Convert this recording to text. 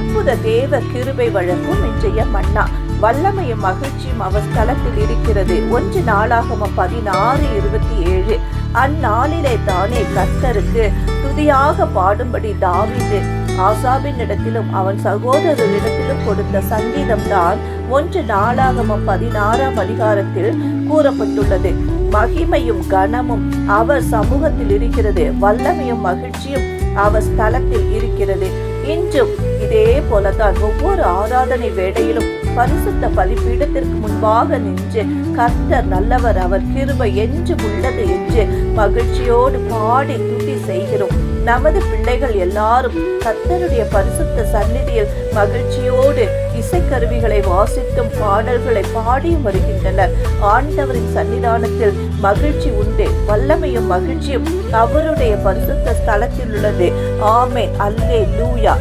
அற்புத தேவ கிருபை வழங்கும் இன்றைய மன்னா. வல்லமையும் மகிழ்ச்சியும் அவர் ஸ்தலத்தில் இருக்கிறது. ஒன்று நாளாகம பதினாறு இருபத்தி ஏழு. அந்நாளிலே தானே கர்த்தருக்கு துதியாக பாடும்படி தாவிது. ஆசாபின் இடத்திலும் அவன் சகோதரரிடத்திலும் கொடுத்த சங்கீதம் தான் ஒன்று நாளாகம பதினாறாம் அதிகாரத்தில் கூறப்பட்டுள்ளது. மகிமையும் கனமும் அவர் சமூகத்தில் இருக்கிறது. வல்லமையும் மகிழ்ச்சியும் அவர் ஸ்தலத்தில் இருக்கிறது. இன்றும் இதே போலதான் ஒவ்வொரு ஆராதனை வேடையிலும் பரிசுத்த பலிபீடத்திற்கு முன்பாக நின்று கர்த்தர் நல்லவர் அவர் கிருபை என்று உள்ளது என்று மகிழ்ச்சியோடு பாடி துதி செய்கிறோம். நமது பிள்ளைகள் எல்லாரும் கத்தருடைய பரிசுத்த சந்நிதியில் மகிழ்ச்சியோடு இசைக்கருவிகளை வாசித்தும் பாடல்களை பாடியும் வருகின்றனர். ஆண்டவரின் சன்னிதானத்தில் மகிழ்ச்சி உண்டு. வல்லமையும் மகிழ்ச்சியும் அவருடைய பரிசுத்த ஸ்தலத்தில் உள்ளது ஆமே அல்லே லூயா